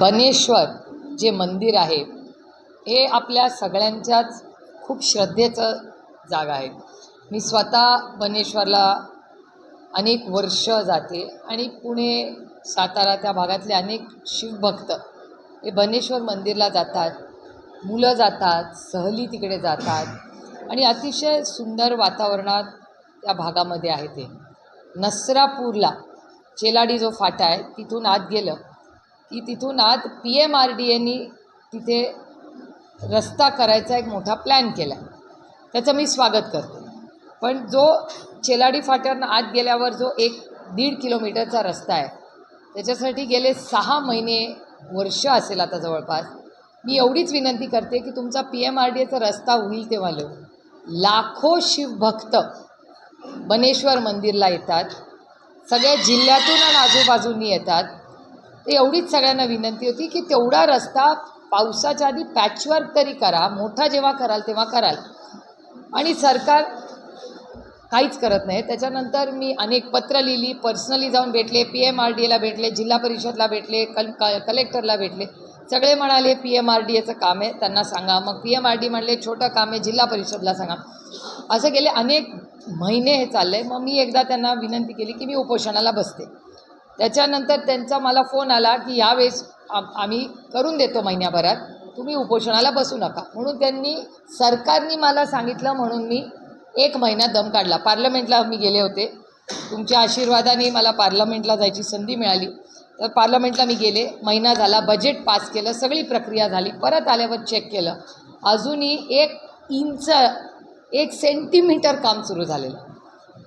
बनेश्वर जे मंदिर आहे हे आपल्या सगळ्यांच्याच खूप श्रद्धेचं जागा आहे. मी स्वतः बनेश्वरला अनेक वर्ष जाते आणि पुणे सातारा त्या भागातले अनेक शिवभक्त हे बनेश्वर मंदिरला जातात. मुलं जातात सहली तिकडे जातात आणि अतिशय सुंदर वातावरणात त्या भागामध्ये आहे ते. नसरापूरला चेलाडी जो फाटा आहे तिथून आत गेलं की तिथून आत पी एम आर डी एनी तिथे रस्ता करायचा एक मोठा प्लॅन केला त्याचं मी स्वागत करते. पण जो चेलाडी फाट्यानं आत गेल्यावर जो एक दीड किलोमीटरचा रस्ता आहे त्याच्यासाठी गेले सहा महिने वर्ष असेल आता जवळपास. मी एवढीच विनंती करते की तुमचा पी एम आर डी एचा रस्ता होईल तेव्हा लो लाखो शिवभक्त बनेश्वर मंदिरला येतात. सगळ्या जिल्ह्यातून आणि आजूबाजूंनी येतात. तर एवढीच सगळ्यांना विनंती होती की तेवढा रस्ता पावसाच्या आधी पॅचवर्क तरी करा. मोठा जेव्हा कराल तेव्हा कराल. आणि सरकार काहीच करत नाही. त्याच्यानंतर मी अनेक पत्र लिहिली पर्सनली जाऊन भेटले पी एम आर डी एला भेटले जिल्हा परिषदला भेटले कल क कलेक्टरला भेटले. सगळे म्हणाले पी एम आर डी एचं काम आहे त्यांना सांगा. मग पी एम आर डी म्हणले छोटं काम आहे जिल्हा परिषदला सांगा. असं गेले अनेक महिने हे चाललं आहे मग मी एकदा त्यांना विनंती केली की मी उपोषणाला बसते. त्याच्यानंतर त्यांचा मला फोन आला की यावेळेस आम आम्ही करून देतो महिन्याभरात. तुम्ही उपोषणाला बसू नका. म्हणून त्यांनी सरकारने मला सांगितलं म्हणून मी एक महिना दम काढला. पार्लमेंटला मी गेले होते. तुमच्या आशीर्वादाने मला पार्लमेंटला जायची संधी मिळाली. तर पार्लमेंटला मी गेले. महिना झाला बजेट पास केलं सगळी प्रक्रिया झाली. परत आल्यावर चेक केलं. अजूनही एक इंच एक सेंटीमीटर काम सुरू झालेलं.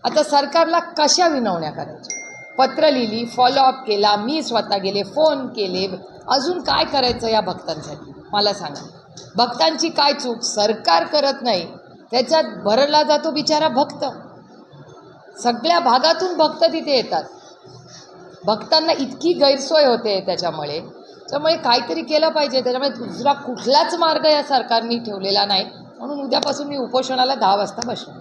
आता सरकारला कशा विनवण्या करायच्या? पत्र लिहिली फॉलोअप केला मी स्वतः गेले फोन केले. अजून काय करायचं या भक्तांसाठी? मला सांगा. भक्तांची काय चूक? सरकार करत नाही. त्याच्यात भरला जातो बिचारा भक्त. सगळ्या भागातून भक्त तिथे येतात. भक्तांना इतकी गैरसोय होते त्याच्यामुळे. त्यामुळे काहीतरी केलं पाहिजे. त्याच्यामुळे दुसरा कुठलाच मार्ग या सरकारने ठेवलेला नाही. म्हणून उद्यापासून मी उपोषणाला दहा वाजता बसणार.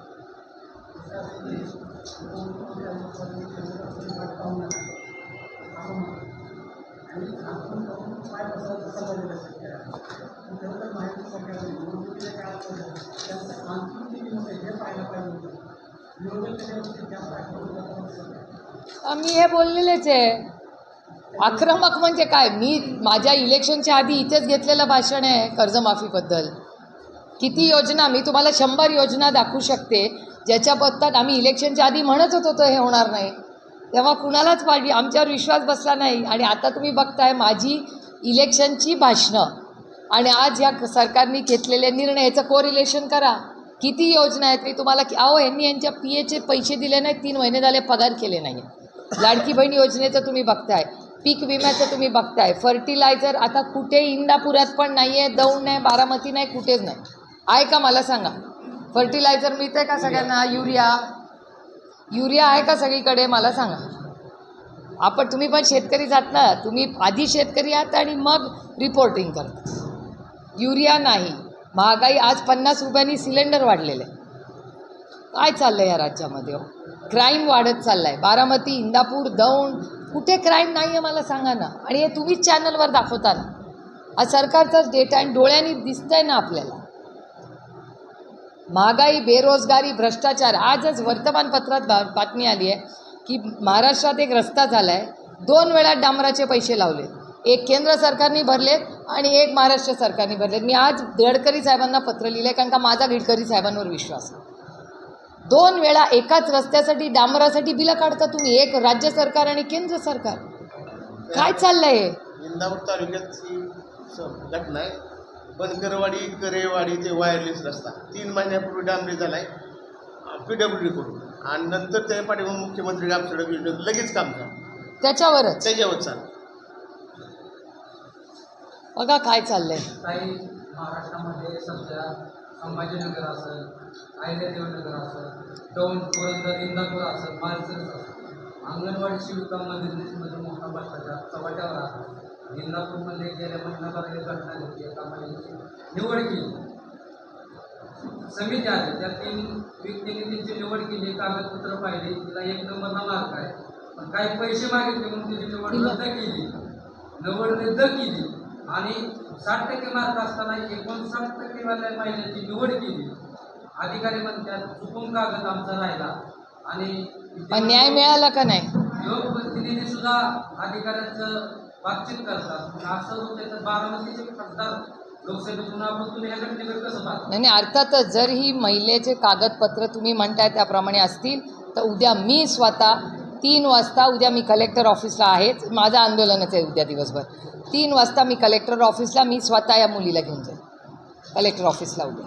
मी हे बोललेलेच आहे. आक्रमक म्हणजे काय? मी माझ्या इलेक्शनच्या आधी इथेच घेतलेलं भाषण आहे कर्जमाफीबद्दल. किती योजना मी तुम्हाला शंभर योजना दाखवू शकते ज्याच्या आम्ही इलेक्शनच्या आधी म्हणत होतो तर हे होणार नाही. तेव्हा कुणालाच पाहिजे आमच्यावर विश्वास बसला नाही. आणि आता तुम्ही बघताय माझी इलेक्शनची भाषणं. आणि आज या सरकारने घेतलेल्या निर्णय याचं कोरिलेशन करा. किती योजना आहेत मी तुम्हाला? की अहो यांनी यांच्या पी एचे पैसे दिले नाहीत तीन महिने झाले पगार केले नाही लाडकी बहीण योजनेचं तुम्ही बघताय. पीक विम्याचं तुम्ही बघताय. फर्टिलायझर आता कुठे इंदापुरात पण नाही आहे दौंड नाही बारामती नाही कुठेच नाही. आहे का मला सांगा. फर्टिलायझर मिळतंय का सगळ्यांना? युरिया. युरिया आहे का सगळीकडे? मला सांगा. आपण तुम्ही पण शेतकरी जात ना तुम्ही आधी शेतकरी आहात आणि मग रिपोर्टिंग करता. युरिया नाही महागाई आज पन्नास रुपयांनी सिलेंडर वाढलेलं आहे. काय चाललं आहे या राज्यामध्ये हो? क्राईम वाढत चालला आहे बारामती इंदापूर दौंड कुठे क्राईम नाही आहे मला सांगा ना. आणि हे तुम्हीच चॅनलवर दाखवता ना. हा सरकारचाच डेटा आणि डोळ्यांनी दिसतंय ना आपल्याला. महागाई बेरोजगारी भ्रष्टाचार आजच वर्तमानपत्रात बातमी आली आहे. की महाराष्ट्रात एक रस्ता झाला आहे दोन वेळा डांबराचे पैसे लावले एक केंद्र सरकारने भरलेत आणि एक महाराष्ट्र सरकारने भरलेत. मी आज गडकरी साहेबांना पत्र लिहिलं आहे कारण का माझा गडकरी साहेबांवर विश्वास आहे दोन वेळा एकाच रस्त्यासाठी डांबरासाठी बिलं काढता तुम्ही. एक राज्य सरकार आणि केंद्र सरकार. काय चाललंय? इंदापूर तालुक्याची घटना आहे. बनकरवाडी करेवाडी ते वायरलेस रस्ता. तीन महिन्यापूर्वी डांबरी झाला आहे पी डब्ल्यू डी करून आणि नंतर त्या पाठीमागे मुख्यमंत्री ग्राम सडक योजनेत लगेच काम झालं. त्याच्यावरच? त्याच्यावर चाल बघा काय चाललंय. काही महाराष्ट्रामध्ये सध्या संभाजीनगर असेल अहिल्यादेवनगर असेल दौंड पुरंदर इंदापूर असेल मालसर असेल अंगणवाडी शिविकामध्ये मध्ये मोठा भ्रष्टाचार चव्हाट्यावर आहे. इंदापूरमध्ये गेल्या महिन्याभरात एक घटना घडली एका निवड केली. समिती आली त्या तीन व्यक्तींनी त्यांची निवड केली. कागदपत्र पाहिली. तिला एक नंबरला मार्क आहे. पण काही पैसे मागितले म्हणून तिची निवड रद्द केली. नव्वद रद्द केली. आणि साठ टक्के मार्क असताना एकोणसाठ टक्के वाल्या महिन्याची निवड केली. अधिकारी म्हणतात चुकून कागद आमचा राहिला. आणि न्याय मिळाला का नाही? लोकप्रतिनिधी सुद्धा अधिकाऱ्यांचं बातचीत करतात. असं होतं तर बारामतीचे खासदार नाही नाही, अर्थातच जर ही महिलेचे कागदपत्र तुम्ही म्हणताय त्याप्रमाणे असतील तर उद्या मी स्वतः तीन वाजता उद्या मी कलेक्टर ऑफिसला आहेच. माझं आंदोलनच आहे उद्या दिवसभर. तीन वाजता मी कलेक्टर ऑफिसला मी स्वतः या मुलीला घेऊन जाईल कलेक्टर ऑफिसला उद्या.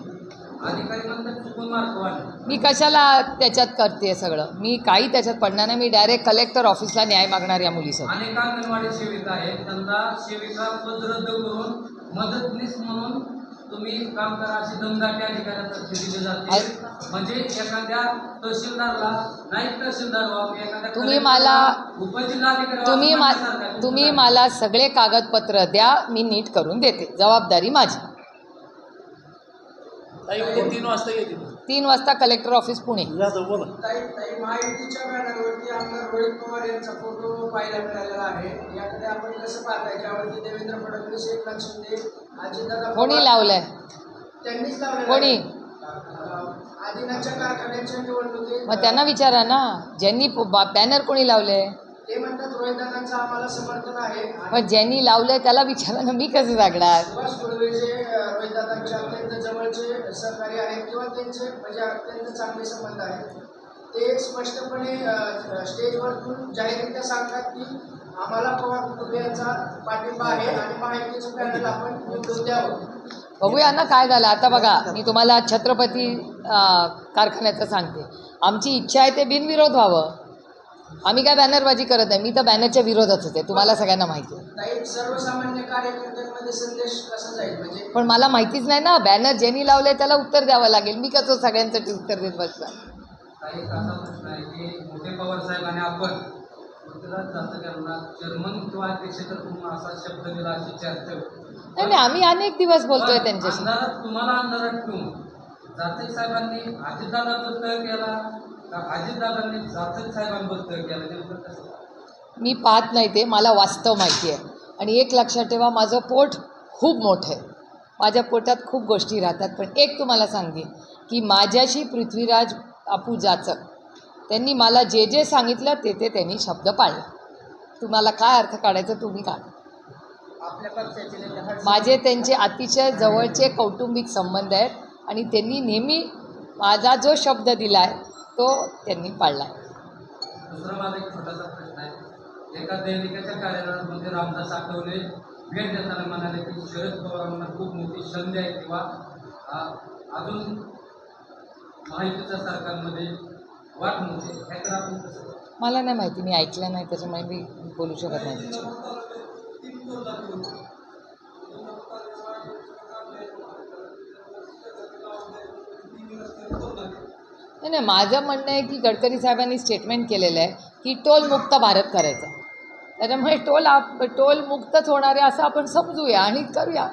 मी कशाला त्याच्यात करते सगळं? मी काही त्याच्यात पडणार नाही. मी डायरेक्ट कलेक्टर ऑफिसला न्याय मागणार या मुलीसाठी. मदतनीस म्हणून तुम्ही काम करा अशी दमदाटी अधिकाऱ्यांतर्फे दिली जाते. म्हणजे एखाद्या तहसीलदारला नाईक तहसीलदार व्हावं एखाद्या तुम्ही मला- उपजिल्हाधिकारी तुम्ही मा. तुम्ही मला सगळे कागदपत्र द्या मी नीट करून देते. जबाबदारी माझी. तीन वाजता येतील. तीन वाजता कलेक्टर ऑफिस पुणे. जाधव बोला. ताई ताई महायुतीच्या बॅनरवरती आमदार रोहित पवार यांचा फोटो पाहायला मिळालेला आहे. याकडे आपण कसं पाहताय? ज्यावरती देवेंद्र फडणवीस एकनाथ शिंदे अजितदादा कोणी पवार लावलंय? त्यांनीच लावलेलं कोणी? आहे. अं, आदिनाथच्या कारखान्याच्या निवडणुकीत मग त्यांना विचारा ना. ज्यांनी बॅनर कोणी लावले ते म्हणतात रोहितदादांचं आम्हाला समर्थन आहे. मग ज्यांनी लावलंय त्याला विचारा ना मी कसं सांगणार सुभाष रोहितदादांचे अत्यंत जवळचे सहकारी आहेत किंवा त्यांचे म्हणजे अत्यंत चांगले संबंध आहेत ते स्पष्टपणे अं, स्टेजवरतून जाहीररित्या सांगतात की आम्हाला पवार पाठिंबा आहे आणि महायुतीचं पॅनल आपण निवडून द्यावं. बघूया ना काय झालं. आता बघा मी तुम्हाला छत्रपती कारखान्याचं सांगते. आमची इच्छा आहे ते बिनविरोध व्हावं. आम्ही काय बॅनरबाजी करत नाही मी तर बॅनरच्या विरोधातच आहे तुम्हाला सगळ्यांना माहिती आहे. ताई सर्वसामान्य कार्यकर्त्यांमध्ये संदेश कसा जाईल म्हणजे पण मला माहितीच नाही ना बॅनर ज्यांनी लावलंय त्याला उत्तर द्यावं लागेल. मी कसं सगळ्यांसाठी उत्तर देत बसला काही एक असा प्रश्न आहे की मोठे पवार साहेब आणि आपण गुजरात जातं त्यांना चेअरमन किंवा अध्यक्ष तर तुम्ही असा शब्द दिला अशी चर्चा होती. नाही नाही आम्ही अनेक दिवस बोलतोय त्यांच्याशी. तुम्हाला केला अजितदादांनी जाचक साहेबांबद्दल केला नेमकं कसं मी पाहत नाही ते मला वास्तव माहिती आहे. आणि एक लक्षात ठेवा माझं पोट खूप मोठं आहे. माझ्या पोटात खूप गोष्टी राहतात पण एक तुम्हाला सांगते की माझ्याशी पृथ्वीराज आपू जाचक त्यांनी मला जे जे सांगितलं ते ते त्यांनी शब्द पाळला. तुम्हाला काय अर्थ काढायचा तुम्ही काढा. माझे त्यांचे अतिशय जवळचे कौटुंबिक संबंध आहेत आणि त्यांनी नेहमी माझा जो शब्द दिला आहे तो त्यांनी पाळला. दुसरा माझा एक छोटासा प्रश्न आहे. एका दैनिकाच्या कार्यालयामध्ये रामदास आठवले भेट देताना म्हणाले की शरद पवारांना खूप मोठी संधी आहे किंवा अजून सरकारमध्ये वाट मोठी आहे. ह्याकडे आपण कसं बघतो? मला नाही माहिती मी ऐकलं नाही त्याच्यामुळे मी बोलू शकत नाही. नाही नाही माझं म्हणणं आहे की गडकरी साहेबांनी स्टेटमेंट केलेलं आहे की टोल मुक्त भारत करायचा. त्याच्यामुळे टोल आप टोल मुक्तच होणार आहे असं आपण समजूया आणि करूया.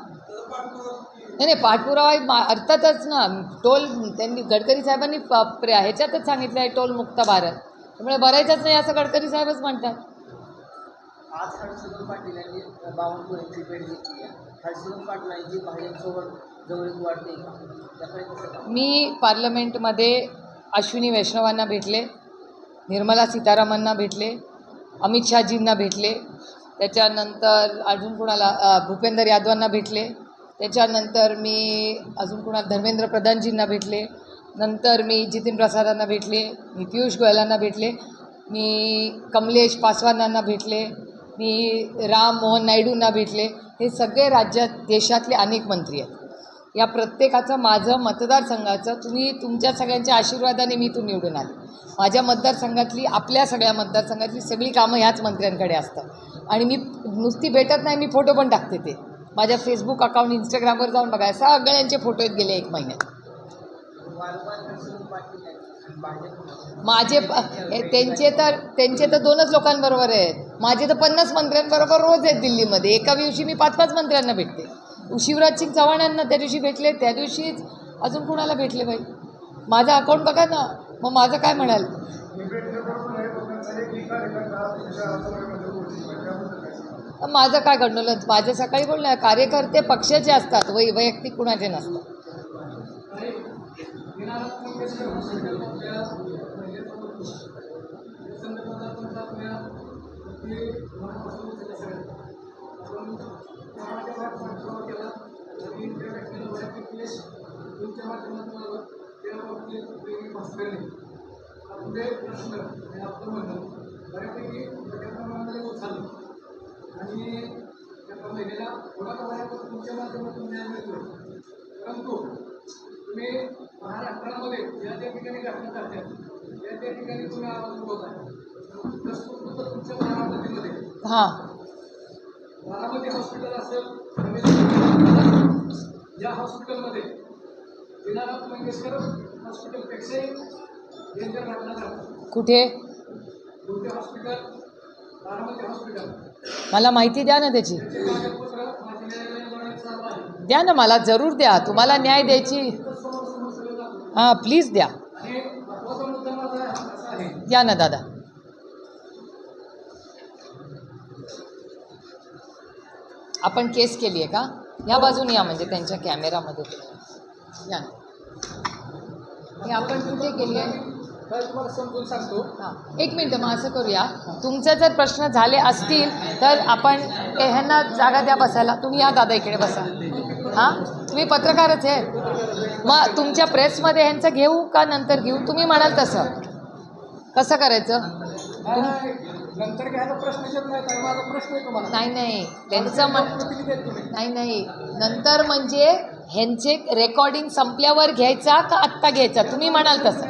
नाही नाही पाठपुरावा मा- अर्थातच ना टोल त्यांनी गडकरी साहेबांनी ह्याच्यातच सांगितलं आहे टोल मुक्त भारत. त्यामुळे भरायचंच नाही असं गडकरी साहेबच म्हणतात. आज हर्षवर्धन पाटील यांनी बावनकुळेंची भेट घेतली आहे. हर्षवर्धन पाटलांची भाजपसोबत जवळीक वाढते का? त्याकडे कसं पाहता? मी पार्लमेंटमध्ये अश्विनी वैष्णवांना भेटले निर्मला सीतारामनना भेटले अमित शहाजींना भेटले त्याच्यानंतर अजून कुणाला भूपेंद्र भूपेंदर यादवांना भेटले त्याच्यानंतर मी अजून कुणाला धर्मेंद्र प्रधानजींना भेटले नंतर मी जितीन प्रसादांना भेटले मी पियुष गोयलांना भेटले मी कमलेश पासवानांना भेटले मी राम मोहन नायडूंना भेटले हे सगळे राज्यात देशातले अनेक मंत्री आहेत. या प्रत्येकाचं माझं मतदारसंघाचं तुम्ही तुमच्या सगळ्यांच्या आशीर्वादाने मी इथून निवडून आले. माझ्या मतदारसंघातली आपल्या सगळ्या मतदारसंघातली सगळी कामं ह्याच मंत्र्यांकडे असतात. आणि मी नुसती भेटत नाही मी फोटो पण टाकते ते. माझ्या फेसबुक अकाउंट इंस्टाग्रामवर जाऊन बघा सगळ्यांचे फोटो आहेत गेले एक महिन्यात. माझे प- त्यांचे तर त्यांचे तर दोनच लोकांबरोबर आहेत. माझे तर पन्नास मंत्र्यांबरोबर रोज आहेत दिल्लीमध्ये. एका दिवशी मी पाच पाच मंत्र्यांना भेटते. शिवराज सिंग चव्हाणांना त्या दिवशी भेटले त्या दिवशीच अजून कुणाला भेटले बाई? माझं अकाउंट बघा ना मग माझं काय म्हणाल? माझं काय घडलं? माझ्या सकाळी बोलणं कार्यकर्ते पक्षाचे असतात वै वैयक्तिक कुणाचे नसतात. आणि त्या महिलेला थोडा तुमच्या माध्यमातून न्याय मिळतो? परंतु तुम्ही महाराष्ट्रामध्ये ज्या त्या ठिकाणी घटना घडतात त्या त्या ठिकाणी तुम्ही आवाज उठवताय प्रस्तुत तुमच्या बारामतीमध्ये. हां. बारामती हॉस्पिटल असेल आणि या हॉस्पिटलमध्ये दिनानाथ मंगेशकर हॉस्पिटलपेक्षाही डेंजर घटना घडतात कुठे? दुर्गे हॉस्पिटल बारामती हॉस्पिटल मला माहिती द्या ना त्याची. द्या ना मला जरूर द्या. तुम्हाला न्याय द्यायची. हां प्लीज द्या. द्या ना दादा. आपण केस केली आहे का? या बाजून या म्हणजे त्यांच्या कॅमेरामध्ये. या हे आपण कुठे केली? आहे तर तुम्हाला समजून सांगतो. एक मिनटं मग असं करूया. तुमचे जर प्रश्न झाले असतील तर आपण ह्यांना जागा द्या बसायला. तुम्ही या दादा इकडे बसा. हां? तुम्ही पत्रकारच आहे. मग तुमच्या प्रेसमध्ये ह्यांचं घेऊ का नंतर घेऊ? तुम्ही म्हणाल तसं. कसं करायचं? नंतर घ्यायचा नाही तर माझा प्रश्न आहे तुम्हाला. नाही नाही. त्यांचं म्हण तुम्ही नाही नाही. नंतर म्हणजे ह्यांचे रेकॉर्डिंग संपल्यावर घ्यायचा का आत्ता घ्यायचा? तुम्ही म्हणाल तसं.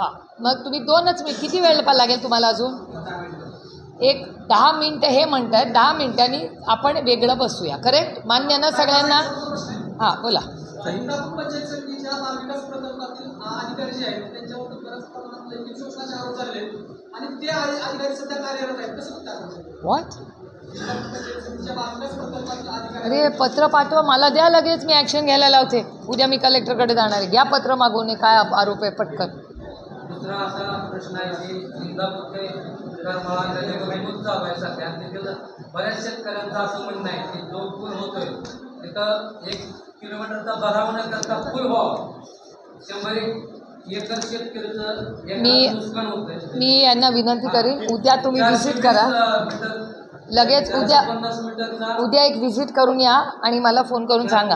हां. मग तुम्ही दोनच मिनिट किती वेळ पा- लागेल तुम्हाला अजून? एक दहा मिनटं हे म्हणतात. दहा मिनिटांनी आपण वेगळं बसूया. करेक्ट? मान्य ना सगळ्यांना? हां बोला. इंदापूर पंचायत समितीच्या महाविकास प्रकल्पातील अधिकारी जे आहेत त्यांच्यावर बऱ्याच प्रमाणात लैंगिक शोषणाचे आरोप झाले. आणि ते अधि- अधिकारी सध्या कार्यरत आहेत. कसं अधिकारी अरे पत्र पाठवा. मला द्या लगेच. मी ॲक्शन घ्यायला लावते. उद्या मी कलेक्टरकडे जाणार आहे. घ्या पत्र मागवून हे काय आरोप आहे पटकन. दुसरा असा प्रश्न आहे की इंदापूर ते करमाळा रेल्वे मूळ चालू आहे सध्या? आणि तिथं बऱ्याच शेतकऱ्यांचं असं म्हणणं आहे की जो पूल होतोय. तिथं एक किलोमीटरचा व्हावा. शंभर एक एकर शेतकऱ्याचं मी- नुकसान मी यांना विनंती करीन उद्या तुम्ही व्हिजिट करा. लगेच उद्या उद्या एक व्हिजिट करून या आणि मला फोन करून सांगा.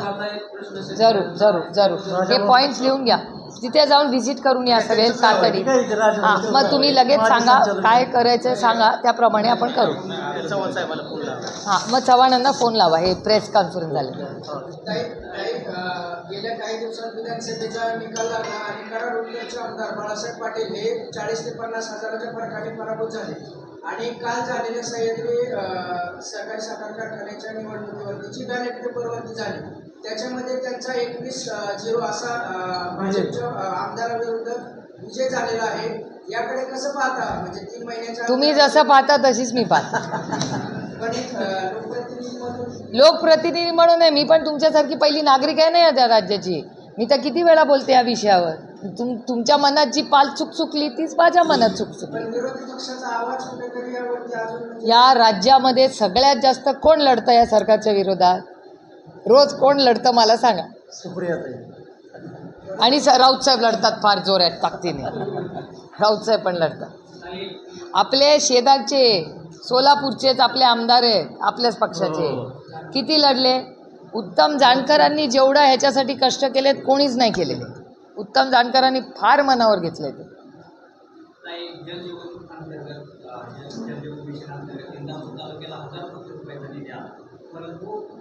जरूर जरूर जरूर. हे पॉईंट्स लिहून घ्या. तिथे जाऊन व्हिजिट करून या सगळे तातडी हां मग तुम्ही लगेच सांगा काय करायचं सांगा त्याप्रमाणे आपण करू. हां मग चव्हाणांना फोन लावा हे प्रेस कॉन्फरन्स झाले. गेल्या काही दिवसात विधानसभेचा निकाल लागला आणि कराड आमदार बाळासाहेब पाटील हे चाळीस ते पन्नास हजाराच्या फरकाने पराभूत झाले आणि काल झालेल्या सह्याद्री सहकारी साखर कारखान्याच्या निवडणुकीवरती जी झाली त्याच्यामध्ये त्यांचा एकवीस झिरो असा अं, भाजपच्या आमदाराविरुद्ध विजय झालेला आहे. याकडे कसं पाहता? म्हणजे तीन महिन्याच्या तुम्ही जसं पाहता तशीच मी पाहता. लोकप्रतिनिधी म्हणून आहे मी पण तुमच्यासारखी पहिली नागरिक आहे ना या त्या राज्याची. मी तर किती वेळा बोलते या विषयावर? तुम तुमच्या मनात जी पाल चूक चुकली तीच माझ्या मनात चूक चुकली. म्हणजे या राज्यामध्ये सगळ्यात जास्त कोण लढतं या सरकारच्या विरोधात? रोज कोण लढतं मला सांगा. आणि स राऊत साहेब लढतात फार जोरात ताकदीने. राऊत साहेब पण लढतात. आपले शेजारचे सोलापूरचेच आपले आमदार आहेत आपल्याच पक्षाचे किती लढले? उत्तम जानकरांनी जेवढं ह्याच्यासाठी कष्ट केलेत कोणीच नाही केलेले. उत्तम जानकरांनी फार मनावर घेतले ते नाही जलजीवन अंतर्गत अ, जल- जलजीवन मिशन अंतर्गत इंदापूर तालुक्याला हजार कोटी रुपयाचा निधी आला परंतु ही योजनेचा कसलाही कुठल्याही गावाला लाभ भेटलेला नाही आतापर्यंत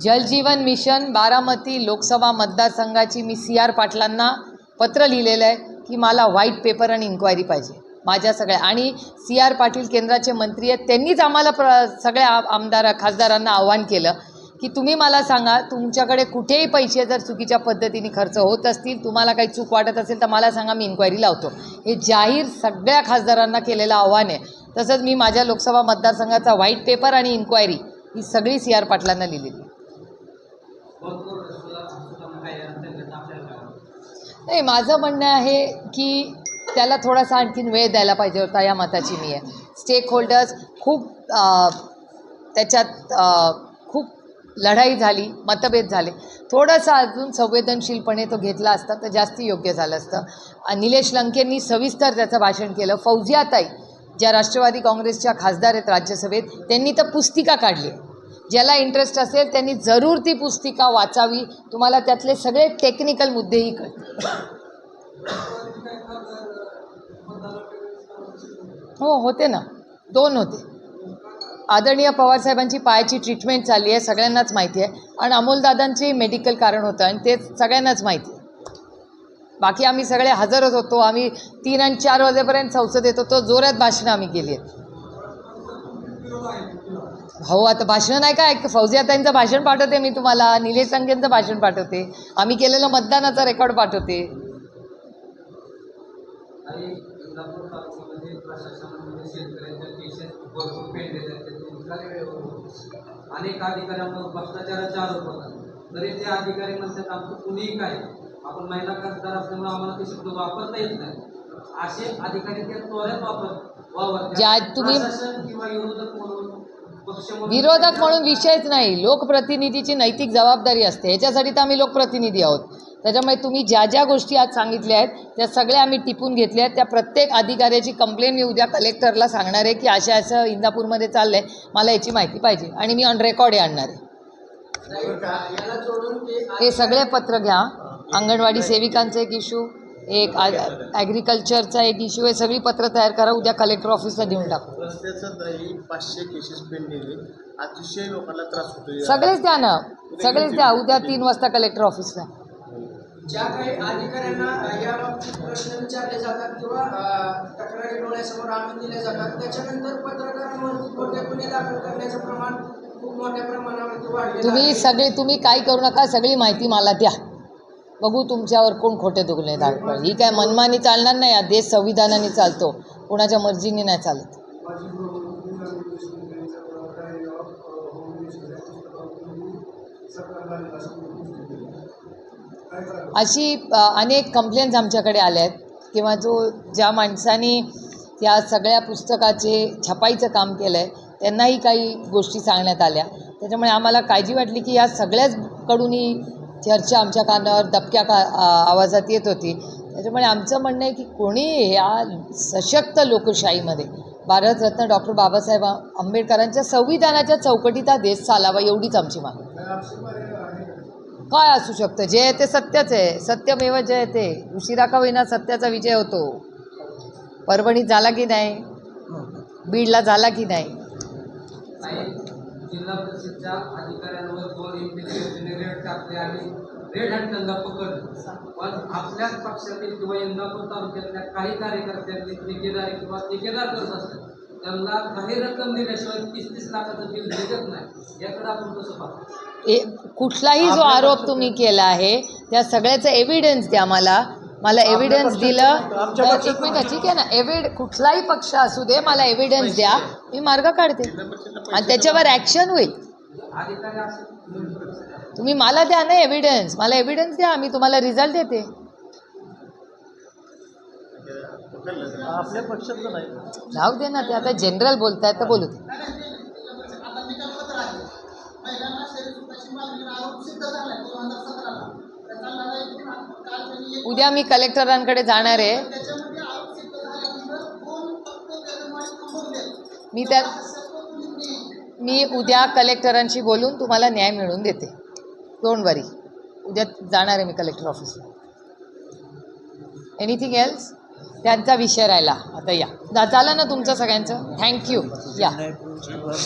जलजीवन मिशन बारामती लोकसभा मतदारसंघाची मी सी आर पाटलांना पत्र लिहिलेलं आहे की मला व्हाईट पेपर आणि इन्क्वायरी पाहिजे. माझ्या सगळ्या आणि सी आर पाटील केंद्राचे मंत्री आहेत. त्यांनीच आम्हाला प्र सगळ्या आमदार खासदारांना आव्हान केलं की तुम्ही मला सांगा तुमच्याकडे कुठेही पैसे जर चुकीच्या पद्धतीने खर्च होत असतील तुम्हाला काही चूक वाटत असेल तर मला सांगा मी इन्क्वायरी लावतो. हे जाहीर सगळ्या खासदारांना केलेलं आव्हान आहे. तसंच मी माझ्या लोकसभा मतदारसंघाचा व्हाईट पेपर आणि इन्क्वायरी ही सगळी सी आर पाटलांना लिहिलेली. नाही माझं म्हणणं आहे की त्याला थोडासा आणखीन वेळ द्यायला पाहिजे होता या मताची मी. आहे स्टेक होल्डर्स खूप त्याच्यात खूप लढाई झाली मतभेद झाले. थोडंसं अजून संवेदनशीलपणे तो घेतला असता तर जास्त योग्य झालं असतं. निलेश लंकेंनी सविस्तर त्याचं भाषण केलं. फौजियाताई ज्या राष्ट्रवादी काँग्रेसच्या खासदार आहेत राज्यसभेत त्यांनी तर पुस्तिका काढली. आहे. ज्याला इंटरेस्ट असेल त्यांनी जरूर ती पुस्तिका वाचावी. तुम्हाला त्यातले सगळे टेक्निकल मुद्देही कळतील. हो होते ना. दोन होते. आदरणीय पवारसाहेबांची पायाची ट्रीटमेंट चालली आहे सगळ्यांनाच माहिती आहे. आणि अमोलदादांचे मेडिकल कारण होतं आणि ते सगळ्यांनाच माहिती आहे. बाकी आम्ही सगळे हजरच होतो. आम्ही तीन आणि चार वाजेपर्यंत संसदेत होतो. जोरात भाषणं आम्ही केली. आहेत हो आता भाषणं नाही काय? फौजियाताईंचं भाषण पाठवते मी तुम्हाला. निलेश संगेंचं भाषण पाठवते. आम्ही केलेलं मतदानाचा रेकॉर्ड पाठवते. अनेक अधिकाऱ्यांवर भ्रष्टाचाराचा आरोप होता तरी ते अधिकारी म्हणतात आमचं कुणीही काय आपण महिला खासदार असल्यामुळे आम्हाला ते शब्द वापरता येत नाही. असे अधिकारी ते त्वरित वापर वावरतात. तुम्ही- प्रशासन किंवा विरोधक म्हणून विरोधक विषयच नाही. लोकप्रतिनिधीची नैतिक जबाबदारी असते. ह्याच्यासाठी तर आम्ही लोकप्रतिनिधी आहोत. त्याच्यामुळे तुम्ही ज्या ज्या गोष्टी आज सांगितल्या आहेत त्या सगळ्या आम्ही टिपून घेतल्या आहेत. त्या प्रत्येक अधिकाऱ्याची कंप्लेंट मी उद्या कलेक्टरला सांगणार आहे की अशा असं इंदापूरमध्ये चाललं आहे मला याची माहिती पाहिजे. आणि मी ऑन रेकॉर्ड आणणार आहे. ते सगळे पत्र घ्या. अंगणवाडी सेविकांचा एक इश्यू एक ॲग्रिकल्चरचा एक इश्यू आहे सगळी पत्र तयार करा उद्या कलेक्टर ऑफिसला देऊन टाकू. रस्त्याचं नाही पाचशे केसेस पेंडिंग आहे. अतिशय लोकांना त्रास होतो सगळेच द्या ना. सगळेच द्या. उद्या तीन वाजता कलेक्टर ऑफिसला ज्या काही अधिकाऱ्यांना या बाबतीत प्रश्न विचारले जातात किंवा तक्रारी डोळ्यासमोर आणून दिल्या जातात त्याच्यानंतर पत्रकारांवरती खोटे गुन्हे दाखल करण्याचं प्रमाण खूप मोठ्या प्रमाणावरती वाढलेलं तुम्ही. सगळे तुम्ही काय करू नका सगळी माहिती मला द्या. बघू तुमच्यावर कोण खोटे दुखले दाखव ही काय मनमानी चालणार नाही हा देश संविधानाने चालतो. कोणाच्या मर्जीने नाही चालत. अशी अनेक कंप्लेंट्स आमच्याकडे आल्या आहेत किंवा जो ज्या माणसांनी त्या सगळ्या पुस्तकाचे छपाईचं काम केलं आहे त्यांनाही काही गोष्टी सांगण्यात आल्या. त्याच्यामुळे आम्हाला काळजी वाटली की या सगळ्याचकडूनही चर्चा आमच्या कानावर दबक्या का आवाजात येत होती. त्याच्यामुळे आमचं म्हणणं आहे की कोणी ह्या सशक्त लोकशाहीमध्ये भारतरत्न डॉक्टर बाबासाहेब आंबेडकरांच्या संविधानाच्या चौकटीत हा देश चालावा एवढीच आमची मागणी. काय असू शकतं? जे आहे ते सत्यच आहे. सत्यमेव जयते उशिरा का होईना सत्याचा विजय होतो. परभणीत झाला की नाही? बीडला झाला की नाही? रेड टाकले आणि रेड त्यांना पकडलं पण आपल्याच पक्षातील किंवा इंदापूर तालुक्यातल्या काही कार्यकर्त्यांनी ठेकेदारी किंवा ठेकेदार करत असतात त्यांना काही रक्कम दिल्याशिवाय तीस तीस लाखाचं बिल भेटत नाही. याकडे आपण कसं पाहतो ए कुठलाही जो आरोप तुम्ही केला आहे त्या सगळ्याचं एव्हिडन्स द्या मला. मला एव्हिडन्स दिलं. एक मिनिट ठीक आहे ना एव्हिड कुठलाही पक्ष असू दे मला एव्हिडन्स द्या. मी मार्ग काढते. आणि त्याच्यावर ॲक्शन होईल. तुम्ही मला द्या ना एव्हिडन्स मला एव्हिडन्स द्या मी तुम्हाला रिझल्ट देते. आपल्या पक्षातलं नाही जाऊ दे ना ते आता जनरल बोलतायत तर बोलू दे. उद्या मी कलेक्टरांकडे जाणार आहे. मी त्या मी उद्या कलेक्टरांशी बोलून तुम्हाला न्याय मिळवून देते. Don't worry. उद्या जाणार आहे मी कलेक्टर ऑफिसला एनिथिंग एल्स त्यांचा विषय राहिला. आता या. झालं ना तुमचं सगळ्यांचं? थँक्यू या.